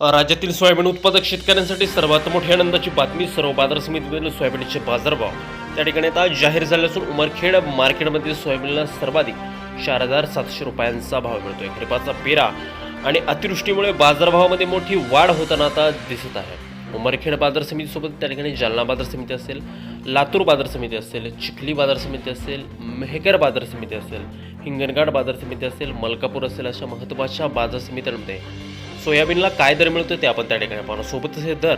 राज्यातील सोयाबीन उत्पादक शेतकऱ्यांसाठी सर्वात मोठी आनंदाची बातमी सर्व बाजार समितीमधील सोयाबीनचे बाजारभाव. त्या ठिकाणी आता जाहीर झाले असून उमरखेड मार्केटमध्ये सोयाबीनला सर्वाधिक चार हजार सातशे रुपयांचा भाव मिळतोय. खरीपाचा पेरा आणि अतिवृष्टीमुळे बाजारभावामध्ये मोठी वाढ होताना आता दिसत आहे. उमरखेड बाजार समितीसोबत त्या ठिकाणी जालना बाजार समिती असेल लातूर बाजार समिती असेल चिखली बाजार समिती असेल मेहकर बाजार समिती असेल हिंगणघाट बाजार समिती असेल मलकापूर असेल अशा महत्त्वाच्या बाजार समित्यांमध्ये सोयाबीनला काय दर मिळतो ते आपण त्या ठिकाणी पाहणार. सोबतच हे दर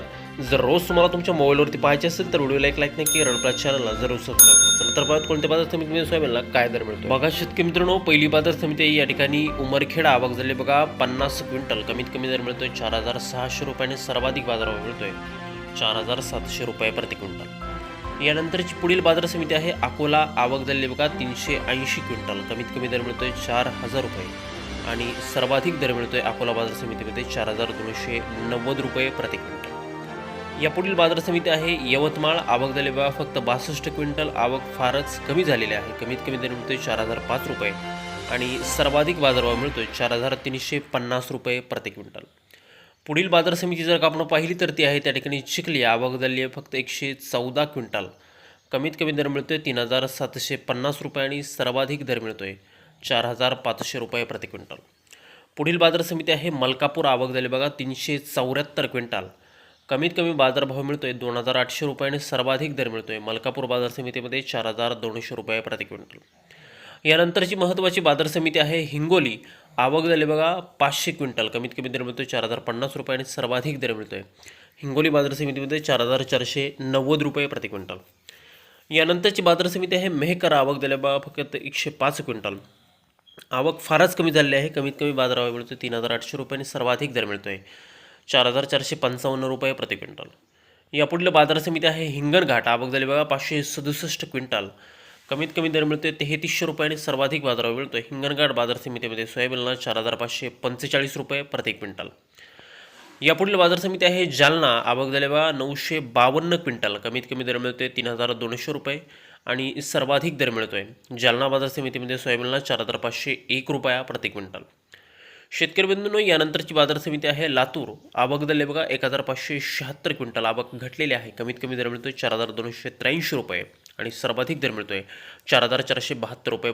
जर रोज तुम्हाला तुमच्या मोबाईलवरती पाहायचे असेल तर व्हिडिओला एक लाईक नक्की रणप्रात चॅनलला जरूर सबस्क्राईब चला तर पाहत कोणत्या बाजार समितीमध्ये सोयाबीनला काय दर मिळतो बघा शेतकरी मित्रांनो पहिली बाजार समिती आहे या ठिकाणी उमरखेड आवक झाली. बघा पन्नास क्विंटल कमीत कमी दर मिळतोय चार हजार सहाशे रुपयाने सर्वाधिक बाजारभाव मिळतोय. चार हजार सातशे रुपये प्रति क्विंटल. यानंतरची पुढील बाजार समिती आहे अकोला. आवक झालेली बघा तीनशे ऐंशी क्विंटल. कमीत कमी दर मिळतोय चार हजार रुपये. आणि सर्वाधिक दर मिळतोय अकोला बाजार समितीमध्ये चार हजार दोनशे नव्वद रुपये प्रति क्विंटल. या पुढील बाजार समिती आहे यवतमाळ आवक झाली फक्त बासष्ट क्विंटल आवक फारच कमी झालेली आहे. कमीत कमी दर मिळतोय चार हजार पाच रुपये. आणि सर्वाधिक बाजारभाव मिळतोय चार हजार तीनशे पन्नास रुपये प्रति क्विंटल. पुढील बाजार समिती जर का आपण पाहिली तर ती आहे त्या ठिकाणी चिखली आवक झाली आहे फक्त एकशे चौदा क्विंटल. कमीत कमी दर मिळतोय तीन हजार सातशे पन्नास रुपये आणि सर्वाधिक दर मिळतोय. चार हजार पाचशे रुपये प्रति क्विंटल. पुढील बाजार समिती आहे मलकापूर आवक झाली बघा तीनशे चौऱ्याहत्तर क्विंटल. कमीत कमी बाजारभाव मिळतो आहे दोन हजार आठशे रुपये आणि सर्वाधिक दर मिळतो आहे मलकापूर बाजार समितीमध्ये चार हजार दोनशे रुपये प्रति क्विंटल. यानंतरची महत्त्वाची बाजार समिती आहे हिंगोली. आवक झाली बघा पाचशे क्विंटल. कमीत कमी दर मिळतोय चार हजार पन्नास रुपये आणि सर्वाधिक दर मिळतो आहे हिंगोली बाजार समितीमध्ये चार हजार चारशे नव्वद रुपये प्रति क्विंटल. यानंतरची बाजार समिती आहे मेहकर. आवक झाले बघा फक्त एकशे पाच क्विंटल. आवक फारच कमी झालेली आहे. कमीत कमी बाजारावर मिळतो तीन हजार आठशे रुपये सर्वाधिक दर मिळतो आहे चार हजार चारशे पंचावन्न रुपये प्रति क्विंटल. यापुढलं बाजार समिती आहे हिंगणघाट आवक झाली बघा पाचशे सदुसष्ट क्विंटल. कमीत कमी दर मिळतोय तेहतीसशे रुपयाने सर्वाधिक बाजारावर मिळतोय. हिंगणघाट बाजार समितीमध्ये सोयाबीनला चार हजार पाचशे पंचेचाळीस रुपये प्रति क्विंटल. यापुढील बाजार समिती आहे जालना. आवक झाले नऊशे बावन्न क्विंटल. कमीत कमी दर मिळतोय तीन हजार दोनशे रुपये आणि सर्वाधिक दर मिळतोय. जालना बाजार समितीमध्ये सोयाबीनला चार हजार पाचशे एक रुपया प्रति क्विंटल. शेतकरी बंधूंनो यानंतरची बाजार समिती आहे लातूर. आवक झाले बघा एक हजार पाचशे शहात्तर क्विंटल. आवक घटलेली आहे. कमीत कमी दर मिळतोय चार हजार दोनशे त्र्याऐंशी रुपये आणि सर्वाधिक दर मिळतोय चार हजार चारशे बहात्तर रुपये